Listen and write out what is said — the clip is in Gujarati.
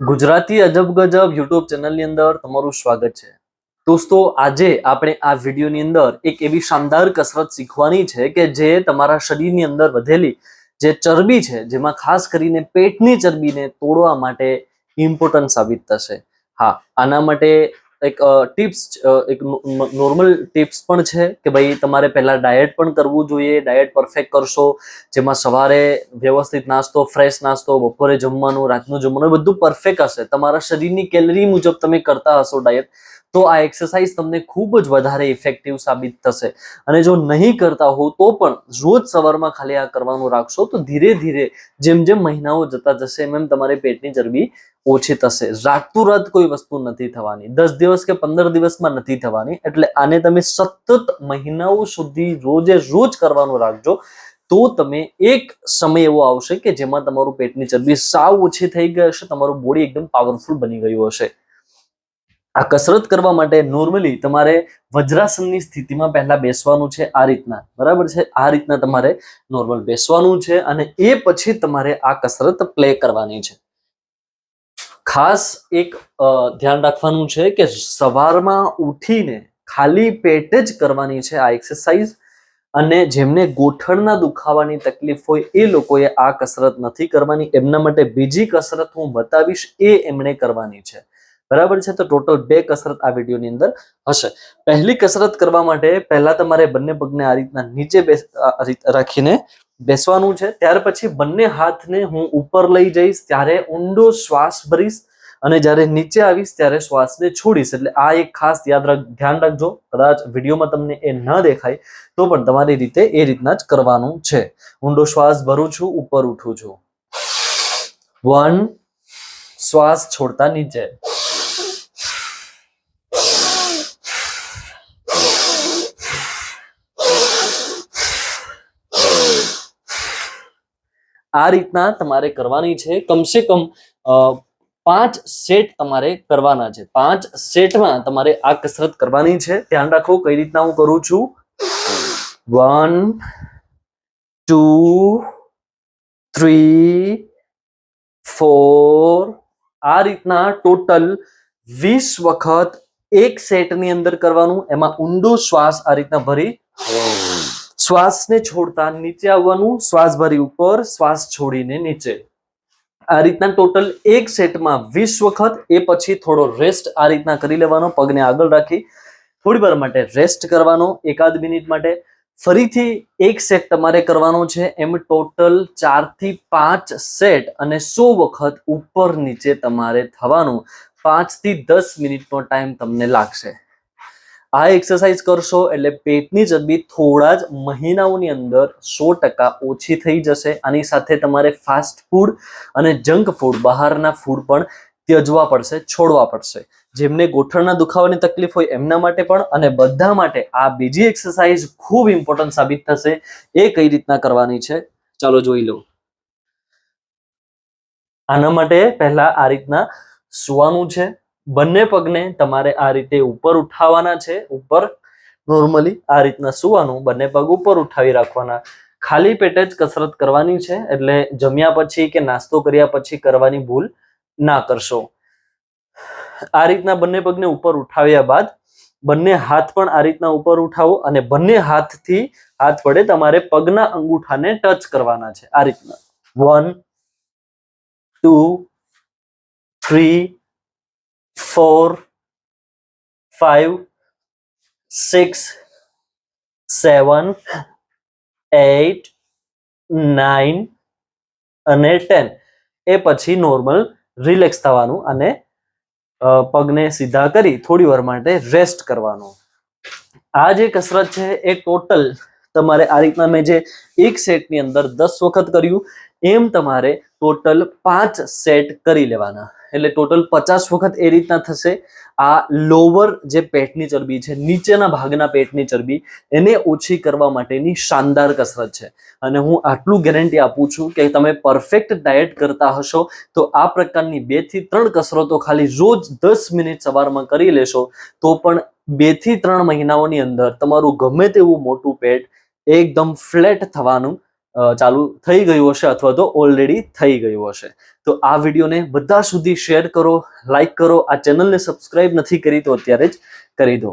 ગુજરાતી અજબ ગજબ યુટ્યુબ ચેનલની અંદર તમારું સ્વાગત છે. દોસ્તો, આજે આપણે આ વિડીયોની અંદર એક એવી શાનદાર કસરત શીખવાની છે કે જે તમારા શરીરની અંદર વધેલી જે ચરબી છે, જેમાં ખાસ કરીને પેટની ચરબીને તોડવા માટે ઇમ્પોર્ટન્ટ સાબિત થશે. હા, આના માટે એક ટિપ્સ એક નોર્મલ ટિપ્સ પણ છે કે ભાઈ તમારે પહેલાં ડાયટ પણ કરવું જોઈએ. ડાયટ પરફેક્ટ કરશો. જેમાં સવારે વ્યવસ્થિત નાસ્તો ફ્રેશ નાસ્તો, બપોરે જમવાનું, રાતનું જમવાનું બધું પરફેક્ટ હશે. તમારા શરીરની કેલરી મુજબ તમે કરતા હશો ડાયટ તો આ એક્સરસાઇઝ તમને ખૂબ જ વધારે ઇફેક્ટિવ સાબિત થશે. અને જો નહીં કરતા હો તો પણ રોજ સવારમાં ખાલી આ કરવાનું રાખશો, તો ધીરે ધીરે જેમ જેમ મહિનાઓ જતા જશે, એમ એમ તમારે પેટની ચરબી ઓછી થશે. રાતું રાત કોઈ વસ્તુ નથી થવાની. દસ દિવસ કે પંદર દિવસમાં નથી થવાની. એટલે આને તમે સતત મહિનાઓ સુધી રોજે રોજ કરવાનું રાખજો. તો તમે એક સમય એવો આવશે કે જેમાં તમારું પેટની ચરબી સાવ ઓછી થઈ ગઈ હશે, તમારું બોડી એકદમ પાવરફુલ બની ગયું હશે. આ કસરત કરવા માટે નોર્મલી તમારે વજ્રાસનની સ્થિતિમાં પહેલા બેસવાનું છે આ રીતના. બરાબર છે? આ રીતના તમારે નોર્મલ બેસવાનું છે અને એ પછી તમારે આ કસરત પ્લે કરવાની છે. ખાસ એક ધ્યાન રાખવાનું છે કે સવારમાં ઉઠીને ખાલી પેટે જ કરવાની છે આ એક્સરસાઇઝ અને જેમને ગોઠણના દુખાવાની તકલીફ હોય એ લોકોએ આ કસરત નથી કરવાની. એમના માટે બીજી કસરત હું બતાવીશ એ એમણે કરવાની છે. બરાબર છે? તો ટોટલ બે કસરત આ વિડીયોની અંદર હશે. પહેલી કસરત કરવા માટે પહેલા તમારે બંને પગને આ રીતના નીચે રાખીને બેસવાનું છે. ત્યાર પછી બંને હાથને હું ઉપર લઈ જઈશ, ત્યારે ઊંડો શ્વાસ ભરીશ અને જ્યારે નીચે આવીશ ત્યારે શ્વાસને છોડીશ. એટલે આ એક ખાસ યાદ રાખ, ધ્યાન રાખજો. કદાચ વિડીયોમાં તમને એ ન દેખાય, તો પણ તમારી રીતે એ રીતના જ કરવાનું છે. ઊંડો શ્વાસ ભરું છું, ઉપર ઉઠું છું. વન, શ્વાસ છોડતા નીચે. આ રીતના તમારે કરવાની છે. કમસે કમ પાંચ સેટ તમારે કરવાના છે. પાંચ સેટમાં તમારે આ કસરત કરવાની છે. ધ્યાન રાખો કઈ રીતના હું કરું છું. વન, ટુ, થ્રી, ફોર, આ રીતના ટોટલ વીસ વખત એક સેટની અંદર કરવાનું. એમાં ઊંડો શ્વાસ આ રીતના ભરી. શ્વાસને છોડતા નીચે આવવાનું શ્વાસ ભરી ઉપર શ્વાસ છોડીને નીચે. આ રીતના ટોટલ એક સેટમાં વીસ વખત, એ પછી થોડો રેસ્ટ આ રીતના કરી લેવાનો, પગને આગળ રાખી, થોડી વાર માટે રેસ્ટ કરવાનો, એકાદ મિનિટ માટે. ફરીથી એક સેટ તમારે કરવાનો છે, એમ ટોટલ ચારથી પાંચ સેટ અને સો વખત ઉપર નીચે તમારે થવાનું. પાંચથી દસ મિનિટનો ટાઈમ તમને લાગશે. આ એક્સરસાઇઝ કરશો એટલે પેટની ચરબી થોડા જ મહિનાઓની અંદર સો ટકા ઓછી થઈ જશે. આની સાથે તમારે ફાસ્ટ ફૂડ અને જંક ફૂડ બહારના ફૂડ પણ ત્યજવા પડશે, છોડવા પડશે. જેમને ગોઠણના દુખાવાની તકલીફ હોય એમના માટે પણ અને બધા માટે આ બીજી એક્સરસાઇઝ ખૂબ ઇમ્પોર્ટન્ટ સાબિત થશે. એ કઈ રીતના કરવાની છે? ચાલો જોઈ લો આના માટે પહેલા આ રીતના સુવાનું છે. બંને પગને તમારે આ રીતે ઉપર ઉઠાવવાના છે. ઉપર નોર્મલી આ રીતના સુવાનું, બંને પગ ઉપર ઉઠાવી રાખવાના. ખાલી પેટે જ કસરત કરવાની છે, એટલે જમ્યા પછી કે નાસ્તો કર્યા પછી કરવાની ભૂલ ના કરશો. આ રીતના બંને પગને ઉપર ઉઠાવ્યા બાદ બંને હાથ પણ આ રીતના ઉપર ઉઠાવો અને બંને હાથથી, હાથ વડે તમારે પગના અંગૂઠાને ટચ કરવાના છે. આ રીતના. One, two, three four, five, six, seven eight nine અને ટેન. એ પછી નોર્મલ રિલેક્સ થવાનું અને પગને સીધા કરી થોડી વાર માટે રેસ્ટ કરવાનું. આ જે કસરત છે એ ટોટલ તમારે આ રીતના મેં જે એક સેટની અંદર દસ વખત કર્યું, એમ તમારે ટોટલ પાંચ સેટ કરી લેવાના. એટલે ટોટલ પચાસ વખત એ રીતના થશે. આ લોવર જે પેટની ચરબી છે, નીચેના ભાગના પેટની ચરબી, એને ઓછી કરવા માટેની શાનદાર કસરત છે. અને હું આટલું ગેરંટી આપું છું કે તમે પરફેક્ટ ડાયટ કરતા હશો, તો આ પ્રકારની બેથી ત્રણ કસરતો ખાલી રોજ દસ મિનિટ સવારમાં કરી લેશો, તો પણ બેથી ત્રણ મહિનાઓની અંદર તમારું ગમે તેવું મોટું પેટ એકદમ ફ્લેટ થવાનું ચાલુ થઈ ગયું હશે અથવા તો ઓલરેડી થઈ ગયું હશે. તો આ વિડીયોને બધા સુધી શેર કરો લાઇક કરો, આ ચેનલને સબસ્ક્રાઇબ નથી કરી તો અત્યારે જ કરી દો.